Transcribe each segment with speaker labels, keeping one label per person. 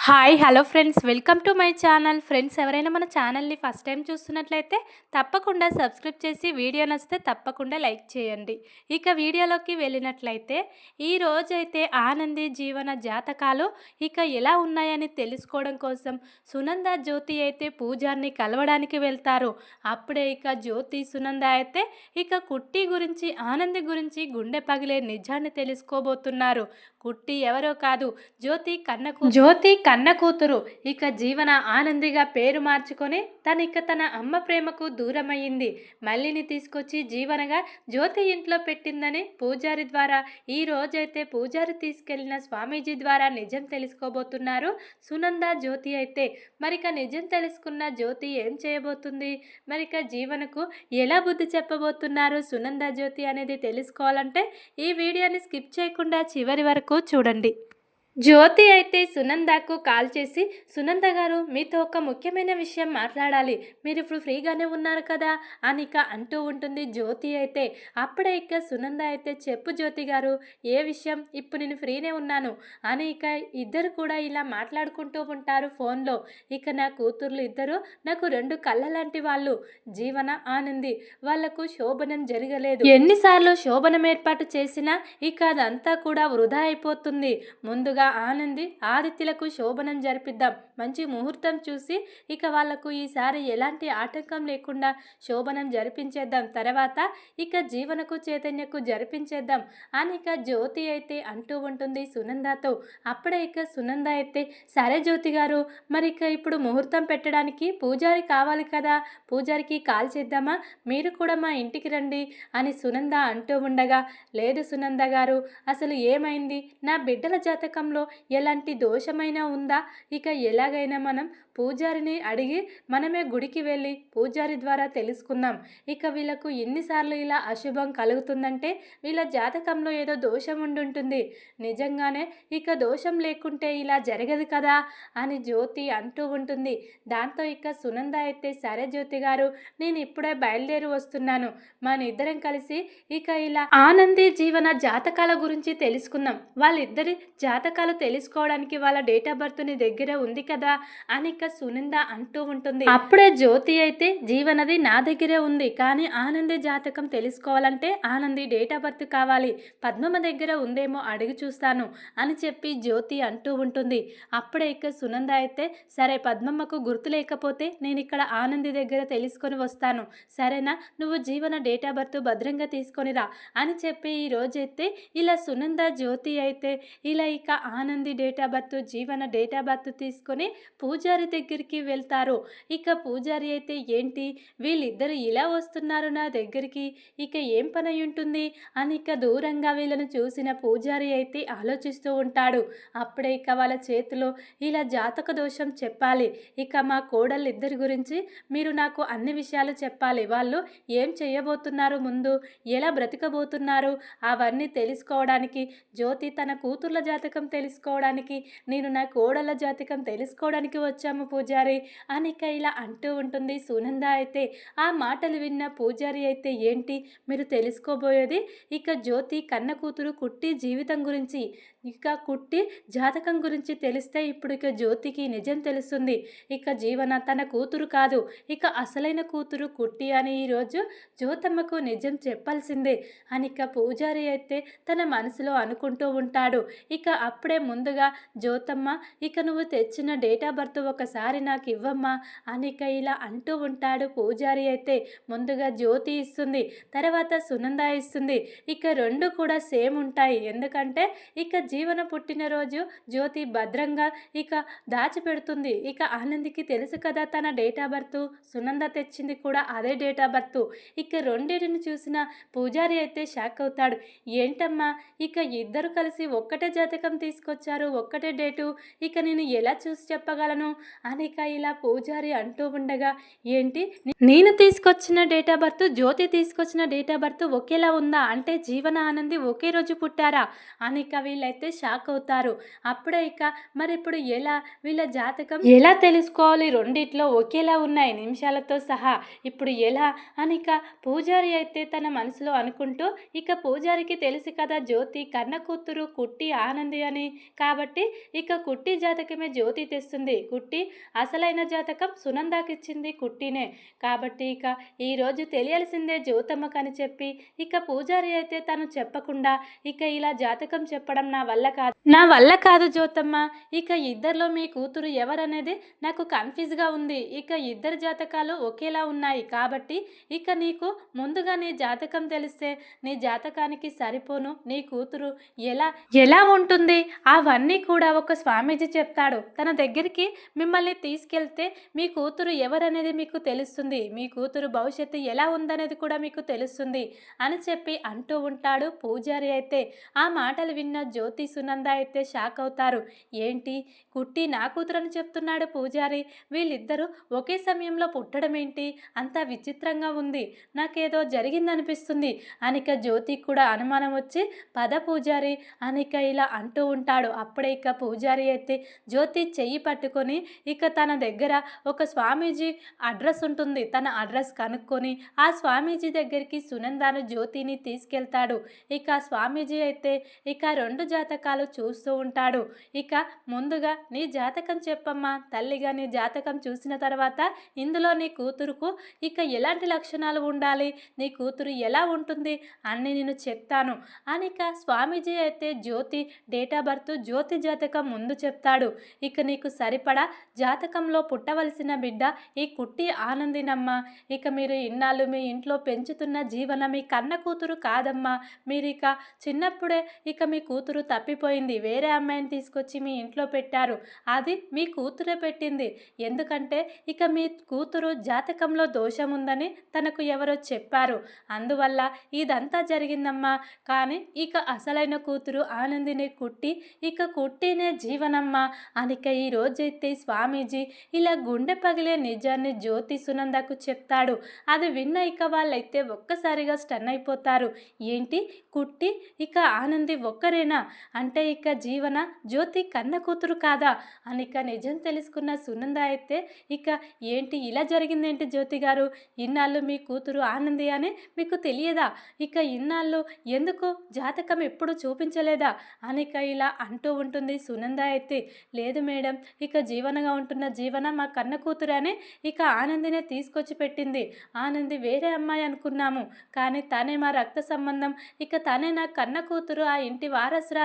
Speaker 1: Hi hello friends. Welcome to my channel. Friends ఎవరైనా మన ఛానల్ని ఫస్ట్ టైం చూస్తున్నట్లయితే తప్పకుండా సబ్స్క్రైబ్ చేసి వీడియో నచ్చితే తప్పకుండా లైక్ చేయండి. ఇక వీడియోలోకి వెళ్ళినట్లయితే ఈ రోజైతే ఆనంది జీవన జాతకాలు ఇక ఎలా ఉన్నాయని తెలుసుకోవడం కోసం సునంద జ్యోతి అయితే పూజార్ని కలవడానికి వెళ్తారు. అప్పుడే ఇక జ్యోతి సునంద అయితే ఇక కుట్టి గురించి ఆనంది గురించి గుండె పగిలే నిజాన్ని తెలుసుకోబోతున్నారు. కుట్టి ఎవరో కాదు జ్యోతి కన్నకు జ్యోతి కన్న కూతురు ఇక జీవన ఆనందిగా పేరు మార్చుకొని తను ఇక తన అమ్మ ప్రేమకు దూరమయ్యింది. మల్లిని తీసుకొచ్చి జీవనగా జ్యోతి ఇంట్లో పెట్టిందని పూజారి ద్వారా ఈ రోజైతే పూజారి తీసుకెళ్ళిన స్వామీజీ ద్వారా నిజం తెలుసుకోబోతున్నారు. సునంద జ్యోతి అయితే మరిక నిజం తెలుసుకున్న జ్యోతి ఏం చేయబోతుంది? మరిక జీవనకు ఎలా బుద్ధి చెప్పబోతున్నారు సునంద జ్యోతి అనేది తెలుసుకోవాలంటే ఈ వీడియోని స్కిప్ చేయకుండా చివరి వరకు చూడండి. జ్యోతి అయితే సునందకు కాల్ చేసి సునంద గారు మీతో ఒక ముఖ్యమైన విషయం మాట్లాడాలి. మీరు ఇప్పుడు ఫ్రీగానే ఉన్నారు కదా? అని ఇక అంటూ ఉంటుంది జ్యోతి అయితే. అప్పుడే ఇక సునంద అయితే చెప్పు జ్యోతి గారు ఏ విషయం? ఇప్పుడు నేను ఫ్రీనే ఉన్నాను. అని ఇక ఇద్దరు కూడా ఇలా మాట్లాడుకుంటూ ఉంటారు ఫోన్లో. ఇక నా కూతుర్లు ఇద్దరు నాకు రెండు కళ్ళ లాంటి వాళ్ళు. జీవన ఆనంది. వాళ్ళకు శోభనం జరగలేదు. ఎన్నిసార్లు శోభనం ఏర్పాటు చేసినా ఇక అదంతా కూడా వృధా అయిపోతుంది. ముందుగా ఆనంది ఆదిత్యులకు శోభనం జరిపిద్దాం. మంచి ముహూర్తం చూసి ఇక వాళ్ళకు ఈసారి ఎలాంటి ఆటంకం లేకుండా శోభనం జరిపించేద్దాం. తర్వాత ఇక జీవనకు చైతన్యకు జరిపించేద్దాం. అని ఇక జ్యోతి అయితే అంటూ ఉంటుంది సునందాతో. అప్పుడే ఇక సునంద అయితే సరే జ్యోతి గారు మరి ఇక ఇప్పుడు ముహూర్తం పెట్టడానికి పూజారి కావాలి కదా? పూజారికి కాల్ చేద్దామా? మీరు కూడా మా ఇంటికి రండి అని సునంద అంటూ ఉండగా లేదు సునంద గారు అసలు ఏమైంది? నా బిడ్డల జాతకం జాతకంలో ఎలాంటి దోషమైనా ఉందా? ఇక ఎలాగైనా మనం పూజారిని అడిగి మనమే గుడికి వెళ్ళి పూజారి ద్వారా తెలుసుకుందాం ఇక వీళ్ళకు ఎన్నిసార్లు ఇలా అశుభం కలుగుతుందంటే వీళ్ళ జాతకంలో ఏదో దోషం ఉండుంటుంది. నిజంగానే ఇక దోషం లేకుంటే ఇలా జరగదు కదా అని జ్యోతి అంటూ ఉంటుంది. దాంతో ఇక సునంద అయితే సరే జ్యోతి గారు నేను ఇప్పుడే బయలుదేరి వస్తున్నాను. మన ఇద్దరం కలిసి ఇక ఇలా ఆనంది జీవన జాతకాల గురించి తెలుసుకుందాం. వాళ్ళిద్దరి జాతకాలు తెలుసుకోవడానికి వాళ్ళ డేట్ ఆఫ్ బర్త్ నీ దగ్గర ఉంది కదా అని ఇక సునంద అంటూ ఉంటుంది అప్పుడే జ్యోతి అయితే జీవనది నా దగ్గరే ఉంది కానీ ఆనంది జాతకం తెలుసుకోవాలంటే ఆనంది డేట్ ఆఫ్ బర్త్ కావాలి పద్మమ్మ దగ్గర ఉందేమో అడిగి చూస్తాను అని చెప్పి జ్యోతి అంటూ ఉంటుంది. అప్పుడే ఇక సునంద అయితే సరే పద్మమ్మకు గుర్తు లేకపోతే నేను ఇక్కడ ఆనంది దగ్గర తెలుసుకొని వస్తాను సరేనా? నువ్వు జీవన డేట్ ఆఫ్ బర్త్ భద్రంగా తీసుకొని రా అని చెప్పి ఈ రోజైతే ఇలా సునంద జ్యోతి అయితే ఇలా ఇక Anandi date of birth Jeevana date of birth తీసుకొని పూజారి దగ్గరికి వెళ్తారు. ఇక పూజారి అయితే ఏంటి? వీళ్ళిద్దరు ఇలా వస్తున్నారు నా దగ్గరికి? ఇక ఏం పని ఉంటుంది అని ఇక దూరంగా వీళ్ళను చూసిన పూజారి అయితే ఆలోచిస్తూ ఉంటాడు. అప్పుడే ఇక వాళ్ళ చేతిలో ఇలా జాతక దోషం చెప్పాలి. ఇక మా కోడళ్ళిద్దరి గురించి మీరు నాకు అన్ని విషయాలు చెప్పాలి. వాళ్ళు ఏం చేయబోతున్నారు ముందు? ఎలా బ్రతకబోతున్నారు? అవన్నీ తెలుసుకోవడానికి జ్యోతి తన కూతుర్ల జాతకం తెలుసుకోవడానికి నేను నా కోడళ్ళ జాతకం తెలుసుకోవడానికి వచ్చాము పూజారి అనిక ఇలా అంటూ ఉంటుంది. సునంద అయితే ఆ మాటలు విన్న పూజారి అయితే ఏంటి? మీరు తెలుసుకోబోయేది? ఇక జ్యోతి కన్న కూతురు కుట్టి జీవితం గురించి ఇక కుట్టి జాతకం గురించి తెలిస్తే ఇప్పుడు ఇక జ్యోతికి నిజం తెలుస్తుంది. ఇక జీవన తన కూతురు కాదు. ఇక అసలైన కూతురు కుట్టి అని ఈరోజు జ్యోతమ్మకు నిజం చెప్పాల్సిందే. అని ఇక పూజారి అయితే తన మనసులో అనుకుంటూ ఉంటాడు. ఇక అప్పుడే ముందుగా జ్యోతమ్మ ఇక నువ్వు తెచ్చిన డేట్ ఆఫ్ బర్త్ ఒకసారి నాకు ఇవ్వమ్మా అని ఇక ఇలా అంటూ ఉంటాడు పూజారి అయితే. ముందుగా జ్యోతి ఇస్తుంది తర్వాత సునంద ఇస్తుంది. ఇక రెండు కూడా సేమ్ ఉంటాయి. ఎందుకంటే ఇక జీవన పుట్టినరోజు జ్యోతి భద్రంగా ఇక దాచిపెడుతుంది. ఇక ఆనందికి తెలుసు కదా తన డేట్ ఆఫ్ బర్త్. సునంద తెచ్చింది కూడా అదే డేట్ ఆఫ్ బర్త్. ఇక రెండింటిని చూసిన పూజారి అయితే షాక్ అవుతాడు. ఏంటమ్మా ఇక ఇద్దరు కలిసి ఒక్కటే జాతకం తీసుకొచ్చారు ఒక్కటే డేటు. ఇక నేను ఎలా చూసి చెప్పగలను? అనిక ఇలా పూజారి అంటూ ఉండగా ఏంటి? నేను తీసుకొచ్చిన డేట్ ఆఫ్ బర్త్ జ్యోతి తీసుకొచ్చిన డేట్ ఆఫ్ బర్త్ ఒకేలా ఉందా? అంటే జీవన ఆనంది ఒకే రోజు పుట్టారా? అనిక వీళ్ళైతే అయితే షాక్ అవుతారు. అప్పుడే ఇక మరి ఇప్పుడు ఎలా? వీళ్ళ జాతకం ఎలా తెలుసుకోవాలి? రెండిట్లో ఒకేలా ఉన్నాయి నిమిషాలతో సహా ఇప్పుడు ఎలా? అని ఇక పూజారి అయితే తన మనసులో అనుకుంటూ ఇక పూజారికి తెలుసు కదా జ్యోతి కన్న కూతురు కుట్టి ఆనంది అని. కాబట్టి ఇక కుట్టి జాతకమే జ్యోతి తెస్తుంది. కుట్టి అసలైన జాతకం సునందాకిచ్చింది కుట్టినే. కాబట్టి ఇక ఈరోజు తెలియాల్సిందే జ్యోతమ్మకని చెప్పి ఇక పూజారి అయితే తను చెప్పకుండా ఇక ఇలా జాతకం చెప్పడం నా వల్ల కాదు. నా వల్ల కాదు జ్యోతమ్మ. ఇక ఇద్దరిలో మీ కూతురు ఎవరనేది నాకు కన్ఫ్యూజ్గా ఉంది. ఇక ఇద్దరు జాతకాలు ఒకేలా ఉన్నాయి కాబట్టి ఇక నీకు ముందుగా నీ జాతకం తెలిస్తే నీ జాతకానికి సరిపోను. నీ కూతురు ఎలా ఎలా ఉంటుంది? అవన్నీ కూడా ఒక స్వామీజీ చెప్తాడు. తన దగ్గరికి మిమ్మల్ని తీసుకెళ్తే మీ కూతురు ఎవరనేది మీకు తెలుస్తుంది. మీ కూతురు భవిష్యత్తు ఎలా ఉందనేది కూడా మీకు తెలుస్తుంది అని చెప్పి అంటూ ఉంటాడు పూజారి అయితే. ఆ మాటలు విన్న జ్యోతి సునంద అయితే షాక్ అవుతారు. ఏంటి? కుట్టి నా కూతురని చెప్తున్నాడు పూజారి. వీళ్ళిద్దరూ ఒకే సమయంలో పుట్టడం ఏంటి? అంత విచిత్రంగా ఉంది. నాకేదో జరిగిందనిపిస్తుంది. అనిక జ్యోతికి కూడా అనుమానం వచ్చి పద పూజారి. అనిక ఇలా అంటూ ఉంటాడు. అప్పుడే ఇక పూజారి అయితే జ్యోతి చెయ్యి పట్టుకొని ఇక తన దగ్గర ఒక స్వామీజీ అడ్రస్ ఉంటుంది. తన అడ్రస్ కనుక్కొని ఆ స్వామీజీ దగ్గరికి సునందాను జ్యోతిని తీసుకెళ్తాడు. ఇక స్వామీజీ అయితే ఇక రెండు జాతి జాతకాలు చూస్తూ ఉంటాడు. ఇక ముందుగా నీ జాతకం చెప్పమ్మా. తల్లిగా నీ జాతకం చూసిన తర్వాత ఇందులో నీ కూతురుకు ఇక ఎలాంటి లక్షణాలు ఉండాలి? నీ కూతురు ఎలా ఉంటుంది? అని నేను చెప్తాను. అనిక స్వామీజీ అయితే Jyothi date of birth Jyothi జాతకం ముందు చెప్తాడు. ఇక నీకు సరిపడా జాతకంలో పుట్టవలసిన బిడ్డ ఈ కుట్టి ఆనందినమ్మ. ఇక మీరు ఇన్నాళ్ళు మీ ఇంట్లో పెంచుతున్న జీవన మీ కన్న కూతురు కాదమ్మా. మీరు ఇక చిన్నప్పుడే ఇక మీ కూతురు తప్పిపోయింది. వేరే అమ్మాయిని తీసుకొచ్చి మీ ఇంట్లో పెట్టారు. అది మీ కూతురే పెట్టింది. ఎందుకంటే ఇక మీ కూతురు జాతకంలో దోషం ఉందని తనకు ఎవరో చెప్పారు. అందువల్ల ఇదంతా జరిగిందమ్మా. కానీ ఇక అసలైన కూతురు ఆనందిని కుట్టి ఇక కుట్టినే జీవనమ్మా. అనిక ఈ రోజైతే స్వామీజీ ఇలా గుండె పగిలే నిజాన్ని జ్యోతి సునందకు చెప్తాడు. అది విన్న ఇక వాళ్ళైతే ఒక్కసారిగా స్టన్ అయిపోతారు. ఏంటి? కుట్టి ఇక ఆనంది ఒక్కరేనా? అంటే ఇక జీవన జ్యోతి కన్న కూతురు కాదా? అని ఇక నిజం తెలుసుకున్న సునంద అయితే ఇక ఏంటి ఇలా జరిగిందేంటి జ్యోతి గారు? ఇన్నాళ్ళు మీ కూతురు ఆనంది అని మీకు తెలియదా? ఇక ఇన్నాళ్ళు ఎందుకు జాతకం ఎప్పుడు చూపించలేదా? అనిక ఇలా అంటూ ఉంటుంది సునంద అయితే. లేదు మేడం ఇక జీవనగా ఉంటున్న జీవన మా కన్న కూతురు అని ఇక ఆనందినే తీసుకొచ్చి పెట్టింది. ఆనంది వేరే అమ్మాయి అనుకున్నాము. కానీ తనే మా రక్త సంబంధం. ఇక తనే నా కన్న కూతురు ఆ ఇంటి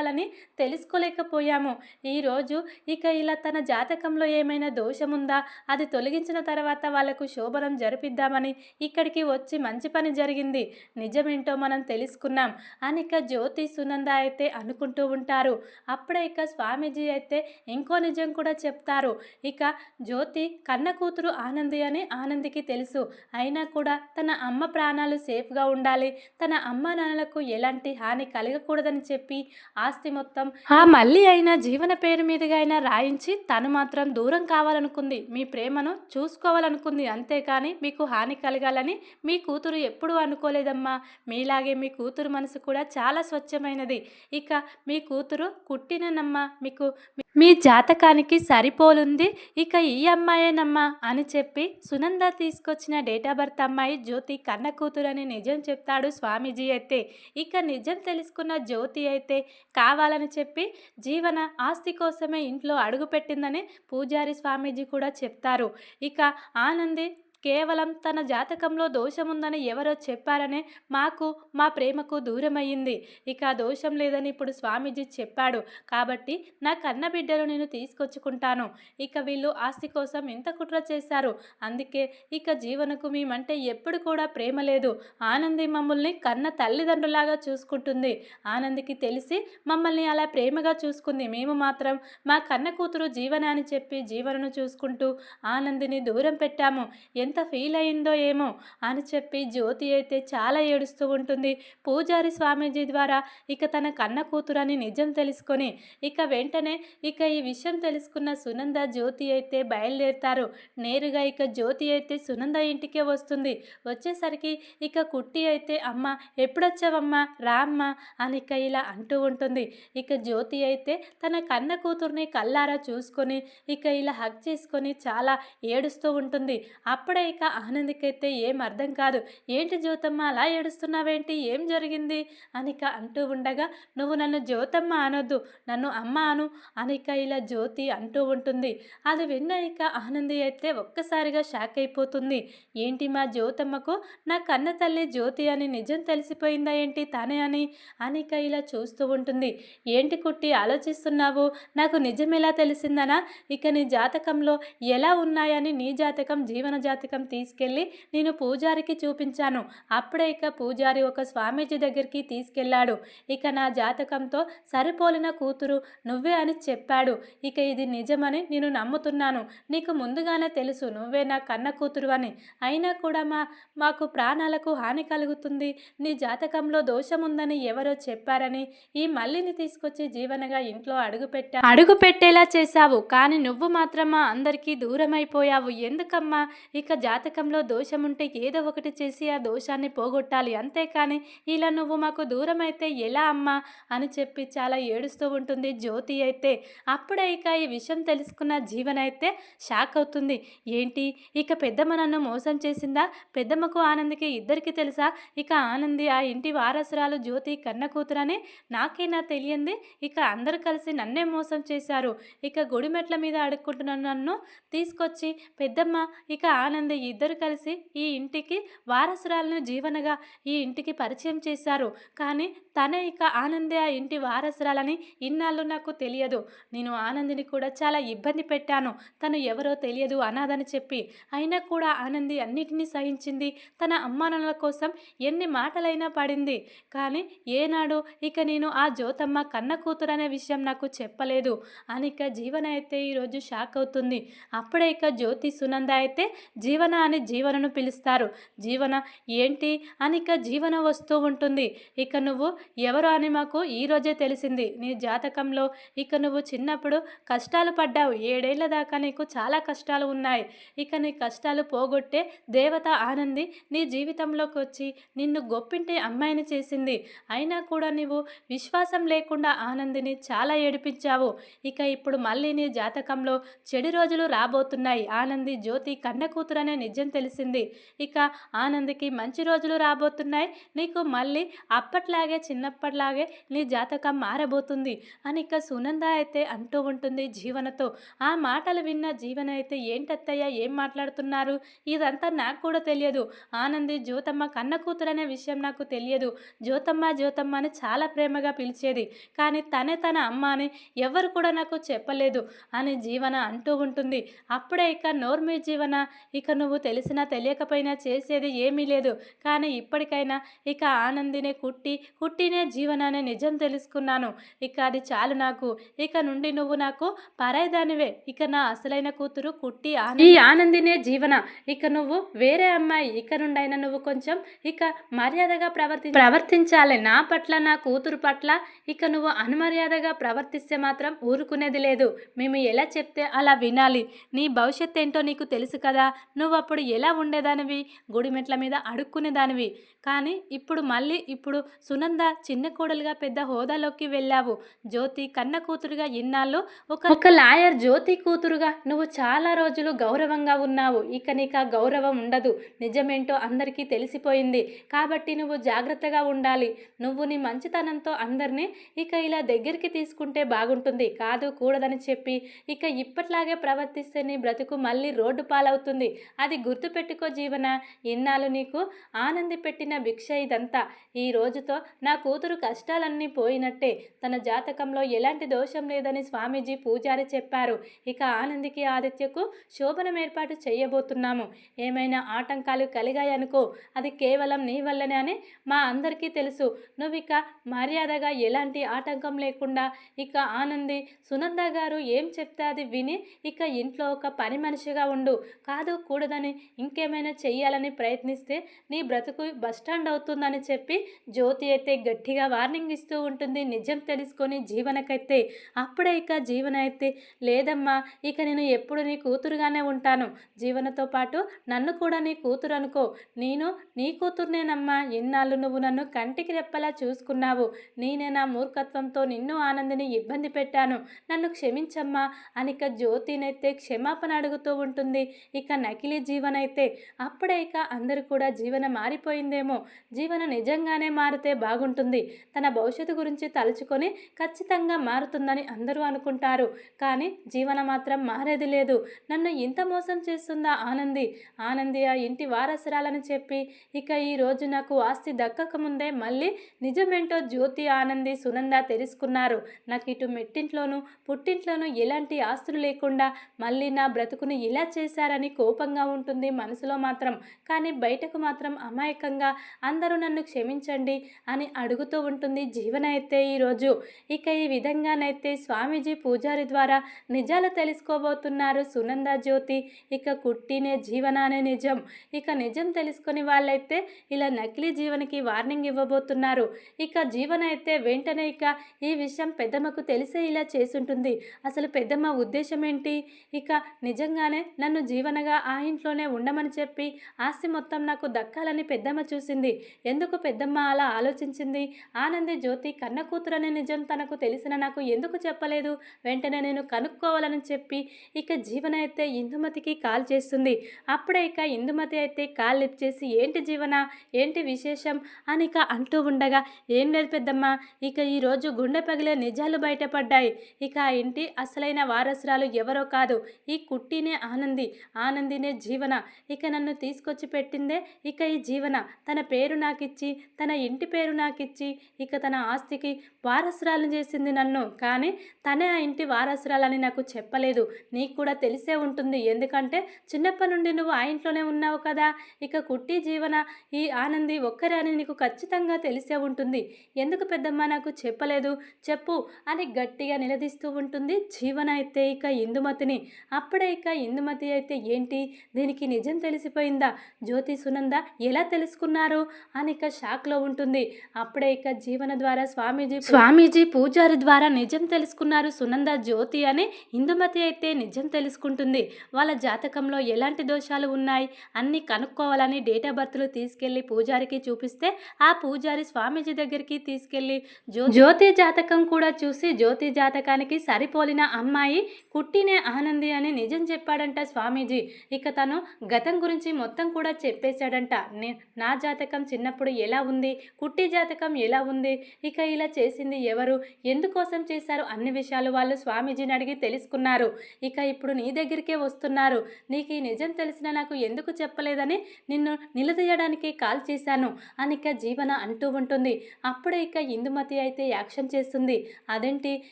Speaker 1: చేయాలని తెలుసుకోలేకపోయాము. ఈరోజు ఇక ఇలా తన జాతకంలో ఏమైనా దోషముందా? అది తొలగించిన తర్వాత వాళ్ళకు శోభనం జరిపిద్దామని ఇక్కడికి వచ్చి మంచి పని జరిగింది. నిజమేంటో మనం తెలుసుకున్నాం. అని ఇక జ్యోతి సునంద అయితే అనుకుంటూ ఉంటారు. అప్పుడే ఇక స్వామీజీ అయితే ఇంకో నిజం కూడా చెప్తారు. ఇక జ్యోతి కన్న కూతురు ఆనంది అని ఆనందికి తెలుసు. అయినా కూడా తన అమ్మ ప్రాణాలు సేఫ్గా ఉండాలి. తన అమ్మ నాన్నలకు ఎలాంటి హాని కలగకూడదని చెప్పి ఆ ఆస్తి మొత్తం. ఆ మళ్ళీ అయినా జీవన పేరు మీదుగా అయినా రాయించి తను మాత్రం దూరం కావాలనుకుంది. మీ ప్రేమను చూసుకోవాలనుకుంది. అంతేకాని మీకు హాని కలగాలని మీ కూతురు ఎప్పుడూ అనుకోలేదమ్మా. మీలాగే మీ కూతురు మనసు కూడా చాలా స్వచ్ఛమైనది. ఇక మీ కూతురు కుట్టిననమ్మా. మీకు మీ జాతకానికి సరిపోలుంది ఇక ఈ అమ్మాయేనమ్మా అని చెప్పి సునంద తీసుకొచ్చిన డేట్ ఆఫ్ బర్త్ అమ్మాయి జ్యోతి కన్న కూతురని నిజం చెప్తాడు స్వామీజీ అయితే. ఇక నిజం తెలుసుకున్న జ్యోతి అయితే కావాలని చెప్పి జీవన ఆస్తి కోసమే ఇంట్లో అడుగుపెట్టిందని పూజారి స్వామీజీ కూడా చెప్తారు. ఇక ఆనంది కేవలం తన జాతకంలో దోషముందని ఎవరో చెప్పారనే మాకు మా ప్రేమకు దూరమయ్యింది. ఇక దోషం లేదని ఇప్పుడు స్వామీజీ చెప్పాడు. కాబట్టి నా కన్న బిడ్డలు నేను తీసుకొచ్చుకుంటాను. ఇక వీళ్ళు ఆస్తి కోసం ఎంత కుట్ర చేశారు. అందుకే ఇక జీవనకు మేమంటే ఎప్పుడు కూడా ప్రేమ లేదు. ఆనంది మమ్మల్ని కన్న తల్లిదండ్రులాగా చూసుకుంటుంది. ఆనందికి తెలిసి మమ్మల్ని అలా ప్రేమగా చూసుకుంది. మేము మాత్రం మా కన్న కూతురు జీవన అని చెప్పి జీవనను చూసుకుంటూ ఆనందిని దూరం పెట్టాము. ఎంత ఎంత ఫీల్ అయిందో ఏమో అని చెప్పి జ్యోతి అయితే చాలా ఏడుస్తూ ఉంటుంది. పూజారి స్వామీజీ ద్వారా ఇక తన కన్న కూతురని నిజం తెలుసుకొని ఇక వెంటనే ఇక ఈ విషయం తెలుసుకున్న సునంద జ్యోతి అయితే బయలుదేరుతారు. నేరుగా ఇక జ్యోతి అయితే సునంద ఇంటికే వస్తుంది. వచ్చేసరికి ఇక కుట్టి అయితే అమ్మ ఎప్పుడొచ్చావమ్మా? రా అమ్మ అని ఇక ఇలా అంటూ ఉంటుంది. ఇక జ్యోతి అయితే తన కన్న కూతుర్ని కల్లారా చూసుకొని ఇక ఇలా హక్ చేసుకొని చాలా ఏడుస్తూ ఉంటుంది. అప్పుడే ఇక ఆనందికైతే ఏం అర్థం కాదు. ఏంటి జ్యోతమ్మ అలా ఏడుస్తున్నావేంటి? ఏం జరిగింది? అనిక అంటూ ఉండగా నువ్వు నన్ను జ్యోతమ్మ అనొద్దు నన్ను అమ్మ అను అనిక ఇలా జ్యోతి అంటూ ఉంటుంది. అది విన్న ఇక ఆనంది అయితే ఒక్కసారిగా షాక్ అయిపోతుంది. ఏంటి మా జ్యోతమ్మకు? నా కన్న తల్లి జ్యోతి అని నిజం తెలిసిపోయిందా ఏంటి తానే అని? అనిక ఇలా చూస్తూ ఉంటుంది. ఏంటి కుట్టి ఆలోచిస్తున్నావు? నాకు నిజం ఎలా తెలిసిందనా? ఇక నీ జాతకంలో ఎలా ఉన్నాయని నీ జాతకం జీవన జాతకం జాతకం తీసుకెళ్ళి నేను పూజారికి చూపించాను. అప్పుడే ఇక పూజారి ఒక స్వామీజీ దగ్గరికి తీసుకెళ్ళాడు. ఇక నా జాతకంతో సరిపోలిన కూతురు నువ్వే అని చెప్పాడు. ఇక ఇది నిజమని నేను నమ్ముతున్నాను. నీకు ముందుగానే తెలుసు నువ్వే నా కన్న కూతురు అని. అయినా కూడా మా మాకు ప్రాణాలకు హాని కలుగుతుంది. నీ జాతకంలో దోషముందని ఎవరో చెప్పారని ఈ మల్లిని తీసుకొచ్చి జీవనగా ఇంట్లో అడుగుపెట్టా అడుగు పెట్టేలా చేశావు. కానీ నువ్వు మాత్రమా అందరికీ దూరం అయిపోయావు ఎందుకమ్మా? ఇక జాతకంలో దోషం ఉంటే ఏదో ఒకటి చేసి ఆ దోషాన్ని పోగొట్టాలి. అంతేకాని ఇలా నువ్వు మాకు దూరం అయితే ఎలా అమ్మా? అని చెప్పి చాలా ఏడుస్తూ ఉంటుంది జ్యోతి అయితే. అప్పుడే ఇక ఈ విషయం తెలుసుకున్న జీవన అయితే షాక్ అవుతుంది. ఏంటి? ఇక పెద్దమ్మ నన్ను మోసం చేసిందా? పెద్దమ్మకు ఆనందికి ఇద్దరికి తెలుసా? ఇక ఆనంది ఆ ఇంటి వారసురాలు జ్యోతి కన్న కూతురని నాకైనా తెలియంది. ఇక అందరు కలిసి నన్నే మోసం చేశారు. ఇక గుడిమెట్ల మీద అడుక్కుంటున్న నన్ను తీసుకొచ్చి పెద్దమ్మ ఇక ఆనంది ఇద్దరు కలిసి ఈ ఇంటికి వారసురాలను జీవనగా ఈ ఇంటికి పరిచయం చేశారు. కానీ తనే ఇక ఆనందే ఆ ఇంటి వారసురాలని ఇన్నాళ్ళు నాకు తెలియదు. నేను ఆనందిని కూడా చాలా ఇబ్బంది పెట్టాను. తను ఎవరో తెలియదు అనాథని చెప్పి. అయినా కూడా ఆనంది అన్నిటినీ సహించింది. తన అమ్మానాన్నల కోసం ఎన్ని మాటలైనా పడింది. కానీ ఏనాడు ఇక నేను ఆ జ్యోతమ్మ కన్న కూతురు అనే విషయం నాకు చెప్పలేదు. అని ఇక జీవన అయితే ఈరోజు షాక్ అవుతుంది. అప్పుడే ఇక జ్యోతి సునంద అయితే జీవన అని జీవనను పిలుస్తారు. జీవన ఏంటి? అని ఇక జీవన వస్తూ ఉంటుంది. ఇక నువ్వు ఎవరు అని మాకు ఈరోజే తెలిసింది. నీ జాతకంలో ఇక నువ్వు చిన్నప్పుడు కష్టాలు పడ్డావు. ఏడేళ్ళ దాకా నీకు చాలా కష్టాలు ఉన్నాయి. ఇక నీ కష్టాలు పోగొట్టే దేవత ఆనంది నీ జీవితంలోకి వచ్చి నిన్ను గొప్పింటి అమ్మాయిని చేసింది. అయినా కూడా నువ్వు విశ్వాసం లేకుండా ఆనందిని చాలా ఏడిపించావు. ఇక ఇప్పుడు మళ్ళీ నీ జాతకంలో చెడు రోజులు రాబోతున్నాయి. ఆనంది జ్యోతి కన్న అనే నిజం తెలిసింది. ఇక ఆనందికి మంచి రోజులు రాబోతున్నాయి. నీకు మళ్ళీ అప్పట్లాగే చిన్నప్పటిలాగే నీ జాతకం మారబోతుంది అని ఇక సునంద అయితే అంటూ ఉంటుంది జీవనతో. ఆ మాటలు విన్న జీవన అయితే ఏంటత్తయ్య ఏం మాట్లాడుతున్నారు? ఇదంతా నాకు కూడా తెలియదు. ఆనంది జ్యోతమ్మ కన్న కూతురనే విషయం నాకు తెలియదు. జ్యోతమ్మ జ్యోతమ్మ అని చాలా ప్రేమగా పిలిచేది. కానీ తనే తన అమ్మ అని ఎవరు కూడా నాకు చెప్పలేదు అని జీవన అంటూ ఉంటుంది. అప్పుడే ఇక నోర్మి జీవన ఇక నువ్వు తెలిసినా తెలియకపోయినా చేసేది ఏమీ లేదు. కానీ ఇప్పటికైనా ఇక ఆనందినే కుట్టి కుట్టినే జీవన నిజం తెలుసుకున్నాను. ఇక అది చాలు నాకు. ఇక నుండి నువ్వు నాకు పరాయిదానివే. ఇక నా అసలైన కూతురు కుట్టి ఈ ఆనందినే జీవన. ఇక నువ్వు వేరే అమ్మాయి. ఇక నుండైనా నువ్వు కొంచెం ఇక మర్యాదగా ప్రవర్తి ప్రవర్తించాలి. నా పట్ల నా కూతురు పట్ల ఇక నువ్వు అనుమర్యాదగా ప్రవర్తిస్తే మాత్రం ఊరుకునేది లేదు. మేము ఎలా చెప్తే అలా వినాలి. నీ భవిష్యత్ ఏంటో నీకు తెలుసు కదా. నువ్వు నువ్వు అప్పుడు ఎలా ఉండేదానివి? గుడిమెట్ల మీద అడుక్కునేదానివి. కానీ ఇప్పుడు మళ్ళీ ఇప్పుడు సునంద చిన్న కోడలుగా పెద్ద హోదాలోకి వెళ్ళావు. జ్యోతి కన్న కూతురుగా ఇన్నాళ్ళు ఒక ఒక లాయర్ జ్యోతి కూతురుగా నువ్వు చాలా రోజులు గౌరవంగా ఉన్నావు. ఇక నీకు ఆ గౌరవం ఉండదు. నిజమేంటో అందరికీ తెలిసిపోయింది. కాబట్టి నువ్వు జాగ్రత్తగా ఉండాలి. నువ్వు నీ మంచితనంతో అందరినీ ఇక ఇలా దగ్గరికి తీసుకుంటే బాగుంటుంది. కాదు కూడదని చెప్పి ఇక ఇప్పట్లాగే ప్రవర్తిస్తే నీ బ్రతుకు మళ్ళీ రోడ్డు పాలవుతుంది. అది గుర్తుపెట్టుకో జీవన? ఇన్నాళ్ళు నీకు ఆనంది పెట్టిన భిక్ష ఇదంతా. ఈ రోజుతో నా కూతురు కష్టాలన్నీ పోయినట్టే. తన జాతకంలో ఎలాంటి దోషం లేదని స్వామీజీ పూజారి చెప్పారు. ఇక ఆనందికి ఆదిత్యకు శోభనం ఏర్పాటు చేయబోతున్నాము. ఏమైనా ఆటంకాలు కలిగాయనుకో అది కేవలం నీ వల్లనే అని మా అందరికీ తెలుసు. నువ్వు ఇక మర్యాదగా ఎలాంటి ఆటంకం లేకుండా ఇక ఆనంది సునంద గారు ఏం చెప్తే అది విని ఇక ఇంట్లో ఒక పని మనిషిగా ఉండు. కాదు చేయకూడదని ఇంకేమైనా చేయాలని ప్రయత్నిస్తే నీ బ్రతుకు బస్టాండ్ అవుతుందని చెప్పి జ్యోతి అయితే గట్టిగా వార్నింగ్ ఇస్తూ ఉంటుంది. నిజం తెలుసుకొని జీవనకైతే అప్పుడే ఇక జీవన అయితే లేదమ్మా ఇక నేను ఎప్పుడు నీ కూతురుగానే ఉంటాను. జీవనతో పాటు నన్ను కూడా నీ కూతురు అనుకో. నేను నీ కూతురునేనమ్మా. ఇన్నాళ్ళు నువ్వు నన్ను కంటికి రెప్పలా చూసుకున్నావు. నేనే నా మూర్ఖత్వంతో నిన్ను ఆనందిని ఇబ్బంది పెట్టాను. నన్ను క్షమించమ్మా అనిక జ్యోతినైతే క్షమాపణ అడుగుతూ ఉంటుంది. ఇక నకి నకిలీ జీవనైతే అయితే అప్పుడే ఇక అందరూ కూడా జీవన మారిపోయిందేమో. జీవన నిజంగానే మారితే బాగుంటుంది. తన భవిష్యత్తు గురించి తలుచుకొని ఖచ్చితంగా మారుతుందని అందరూ అనుకుంటారు. కానీ జీవన మాత్రం మారేది లేదు. నన్ను ఇంత మోసం చేస్తుందా ఆనంది? ఆనంది ఆ ఇంటి వారసురాలని చెప్పి ఇక ఈ రోజు నాకు ఆస్తి దక్కకముందే మళ్ళీ నిజమేంటో జ్యోతి ఆనంది సునంద తెలుసుకున్నారు. నాకు ఇటు మెట్టింట్లోనూ పుట్టింట్లోనూ ఎలాంటి ఆస్తులు లేకుండా మళ్ళీ నా బ్రతుకుని ఇలా చేశారని కోపంగా ఉంటుంది మనసులో మాత్రం. కానీ బయటకు మాత్రం అమాయకంగా అందరూ నన్ను క్షమించండి అని అడుగుతూ ఉంటుంది జీవన అయితే ఈరోజు. ఇక ఈ విధంగానైతే స్వామీజీ పూజారి ద్వారా నిజాలు తెలుసుకోబోతున్నారు సునంద జ్యోతి. ఇక కుట్టినే జీవన అనే నిజం. ఇక నిజం తెలుసుకుని వాళ్ళైతే ఇలా నకిలీ జీవనకి వార్నింగ్ ఇవ్వబోతున్నారు. ఇక జీవన అయితే వెంటనే ఇక ఈ విషయం పెద్దమ్మకు తెలిసే ఇలా చేసుంటుంది. అసలు పెద్దమ్మ ఉద్దేశం ఏంటి? ఇక నిజంగానే నన్ను జీవనగా ఆ ఇంట్లోనే ఉండమని చెప్పి ఆస్తి మొత్తం నాకు దక్కాలని పెద్దమ్మ చూసింది. ఎందుకు పెద్దమ్మ అలా ఆలోచించింది? ఆనంది జ్యోతి కన్న కూతురనే నిజం తనకు తెలిసిన నాకు ఎందుకు చెప్పలేదు? వెంటనే నేను కనుక్కోవాలని చెప్పి ఇక జీవన అయితే ఇందుమతికి కాల్ చేస్తుంది. అప్పుడే ఇక ఇందుమతి అయితే కాల్ లిఫ్ట్ చేసి ఏంటి జీవన? ఏంటి విశేషం? అని ఇక అంటూ ఉండగా ఏం లేదు పెద్దమ్మ ఇక ఈరోజు గుండె పగిలే నిజాలు బయటపడ్డాయి. ఇక ఆ ఇంటి అసలైన వారసురాలు ఎవరో కాదు ఈ కుట్టినే ఆనంది. ఆనందినే జీవన. ఇక నన్ను తీసుకొచ్చి పెట్టిందే ఇక ఈ జీవన. తన పేరు నాకిచ్చి తన ఇంటి పేరు నాకిచ్చి ఇక తన ఆస్తికి వారసురాలను చేసింది నన్ను. కానీ తనే ఆ ఇంటి వారసురాలని నాకు చెప్పలేదు. నీకు కూడా తెలిసే ఉంటుంది. ఎందుకంటే చిన్నప్పటి నుండి నువ్వు ఆ ఇంట్లోనే ఉన్నావు కదా. ఇక కుట్టి జీవన ఈ ఆనంది ఒక్కరే అని నీకు ఖచ్చితంగా తెలిసే ఉంటుంది. ఎందుకు పెద్దమ్మ నాకు చెప్పలేదు? చెప్పు అని గట్టిగా నిలదీస్తూ ఉంటుంది జీవన అయితే ఇక ఇందుమతిని. అప్పుడే ఇక ఇందుమతి అయితే ఏంటి? దీనికి నిజం తెలిసిపోయిందా? జ్యోతి సునంద ఎలా తెలుసుకున్నారు? అని ఇక షాక్లో ఉంటుంది. అప్పుడే ఇక జీవన ద్వారా స్వామీజీ స్వామీజీ పూజారి ద్వారా నిజం తెలుసుకున్నారు సునంద జ్యోతి అని ఇందుమతి అయితే నిజం తెలుసుకుంటుంది. వాళ్ళ జాతకంలో ఎలాంటి దోషాలు ఉన్నాయి? అన్నీ కనుక్కోవాలని డేట్ ఆఫ్ బర్త్లు తీసుకెళ్ళి పూజారికి చూపిస్తే ఆ పూజారి స్వామీజీ దగ్గరికి తీసుకెళ్ళి జ్యో జ్యోతి జాతకం కూడా చూసి జ్యోతి జాతకానికి సరిపోలిన అమ్మాయి కుట్టినే ఆనంది అని నిజం చెప్పాడంట స్వామీజీ. ఇక తను గతం గురించి మొత్తం కూడా చెప్పేశాడంట. నే- నా జాతకం చిన్నప్పుడు ఎలా ఉంది? కుట్టి జాతకం ఎలా ఉంది? ఇక ఇలా చేసింది ఎవరు? ఎందుకోసం చేశారు? అన్ని విషయాలు వాళ్ళు స్వామీజీని అడిగి తెలుసుకున్నారు. ఇక ఇప్పుడు నీ దగ్గరికే వస్తున్నారు. నీకు ఈ నిజం తెలిసిన నాకు ఎందుకు చెప్పలేదని నిన్ను నిలదీయడానికి కాల్ చేశాను అని ఇక జీవన అంటూ ఉంటుంది. అప్పుడే ఇక ఇందుమతి అయితే యాక్షన్ చేస్తుంది. అదేంటి?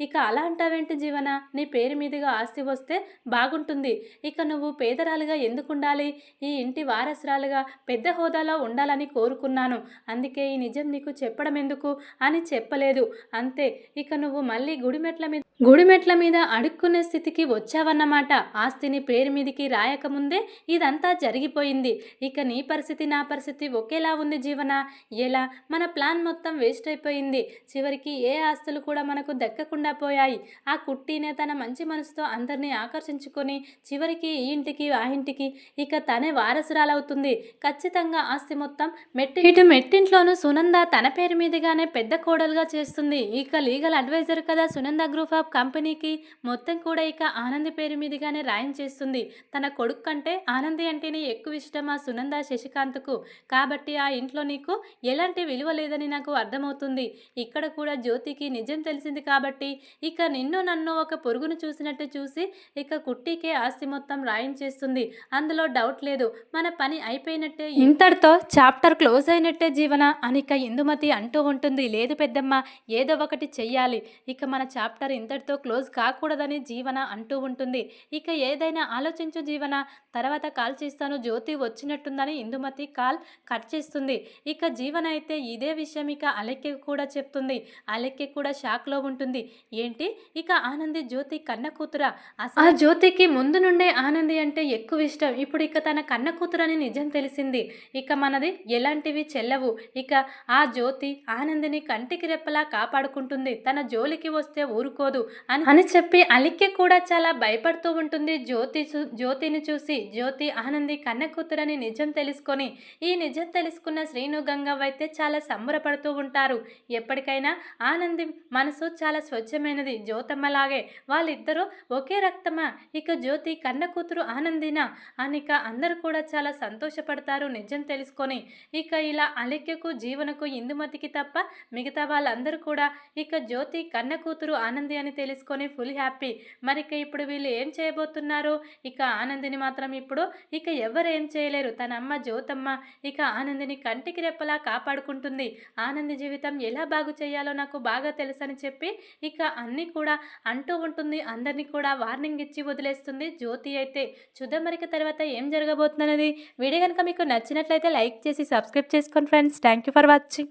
Speaker 1: ఇక అలా అంటావేంటి జీవన? నీ పేరు మీదుగా ఆస్తి వస్తే బాగుంటుంది. ఇక నువ్వు పేదరాలుగా ఎందుకు ఉండాలి ఈ ఇంటి వారసురాలుగా పెద్ద హోదాలో ఉండాలని కోరుకున్నాను. అందుకే ఈ నిజం నీకు చెప్పడం ఎందుకు అని చెప్పలేదు. అంతే ఇక నువ్వు మళ్ళీ గుడిమెట్ల మీద గుడిమెట్ల మీద అడుక్కునే స్థితికి వచ్చావన్నమాట. ఆస్తిని పేరు మీదికి రాయకముందే ఇదంతా జరిగిపోయింది. ఇక నీ పరిస్థితి నా పరిస్థితి ఒకేలా ఉంది జీవన? ఎలా? మన ప్లాన్ మొత్తం వేస్ట్ అయిపోయింది. చివరికి ఏ ఆస్తులు కూడా మనకు దక్కకుండా పోయాయి. ఆ కుట్టినే తన మంచి మనసుతో అందరినీ ఆకర్షించుకొని చివరికి ఈ ఇంటికి ఆ ఇంటికి. ఇక తనే వారసురాలవుతుంది. ఖచ్చితంగా ఆస్తి మొత్తం మెట్టి ఇటు మెట్టింట్లోనూ సునంద తన పేరు మీదుగానే పెద్ద కోడలుగా చేస్తుంది. ఇక లీగల్ అడ్వైజర్ కదా సునంద గ్రూప్ ఆఫ్ కంపెనీకి. మొత్తం కూడా ఇక ఆనంది పేరు మీదుగానే రాయం చేస్తుంది. తన కొడుకు కంటే ఆనంది అంటేనే ఎక్కువ ఇష్టం ఆ సునంద శశికాంత్కు? కాబట్టి ఆ ఇంట్లో నీకు ఎలాంటి విలువ లేదని నాకు అర్థమవుతుంది. ఇక్కడ కూడా జ్యోతికి నిజం తెలిసింది కాబట్టి ఇక నిన్ను నన్ను ఒక పొరుగును చూసినట్టు చూసి ఇక కుట్టికే ఆస్తి మొత్తం రాయించేస్తుంది అందులో డౌట్ లేదు. మన పని అయిపోయినట్టే ఇంతటితో చాప్టర్ క్లోజ్ అయినట్టే జీవన. అనిక ఇందుమతి అంటూ ఉంటుంది లేదు పెద్దమ్మ ఏదో ఒకటి చెయ్యాలి. ఇక మన చాప్టర్ ఇంతటితో క్లోజ్ కాకూడదని జీవన అంటూ ఉంటుంది. ఇక ఏదైనా ఆలోచించు జీవన. తర్వాత కాల్ చేస్తాను జ్యోతి వచ్చినట్టుందని ఇందుమతి కాల్ కట్ చేస్తుంది. ఇక జీవన అయితే ఇదే విషయం ఇక అలెక్కి కూడా చెప్తుంది. అలెక్కి కూడా షాక్లో ఉంటుంది. ఏంటి? ఇక ఆనంది జ్యోతి కన్న కూతురా? ఆ జ్యోతికి ముందు నుండే ఆనంది అంటే ఎక్కువ ఇష్టం. ఇప్పుడు ఇక తన కన్న కూతురని నిజం తెలిసింది. ఇక మనది ఎలాంటివి చెల్లవు. ఇక ఆ జ్యోతి ఆనందిని కంటికి రెప్పలా కాపాడుకుంటుంది. తన జోలికి వస్తే ఊరుకోదు అని అని చెప్పి అలిక్కి కూడా చాలా భయపడుతూ ఉంటుంది జ్యోతి చూ- జ్యోతిని చూసి. జ్యోతి ఆనంది కన్న కూతురని నిజం తెలుసుకొని ఈ నిజం తెలుసుకున్న శ్రీను గంగవ్వ అయితే చాలా సంబరపడుతూ ఉంటారు. ఎప్పటికైనా ఆనంది మనసు చాలా స్వచ్ఛమైనది. జ్యోతమ్మలాగే వాళ్ళిద్దరూ ఒకే రక్తమా? ఇక జ్యోతి కన్న కూతురు ఆనందినా అనిక అందరూ కూడా చాలా సంతోషపడతారు నిజం తెలుసుకొని. ఇక ఇలా అలెక్యకు జీవనకు ఇందుమతికి తప్ప మిగతా వాళ్ళందరూ కూడా ఇక జ్యోతి కన్న కూతురు ఆనంది అని తెలుసుకొని ఫుల్ హ్యాపీ. మరి ఇక ఇప్పుడు వీళ్ళు ఏం చేయబోతున్నారు? ఇక ఆనందిని మాత్రం ఇప్పుడు ఇక ఎవరు ఏం చేయలేరు. తన అమ్మ జ్యోతమ్మ ఇక ఆనందిని కంటికి రెప్పలా కాపాడుకుంటుంది. ఆనంది జీవితం ఎలా బాగు చేయాలో నాకు బాగా తెలుసని చెప్పి ఇక అన్నీ కూడా అంటూ ఉంటుంది. అందరినీ కూడా వార్నింగ్ ఇచ్చి వదిలేస్తుంది జ్యోతి అయితే. చూద్దాం ఇక తర్వాత ఏం జరగబోతుందనేది వీడియో కనుక మీకు నచ్చినట్లయితే లైక్ చేసి సబ్స్క్రైబ్ చేసుకోండి friends. Thank you for watching.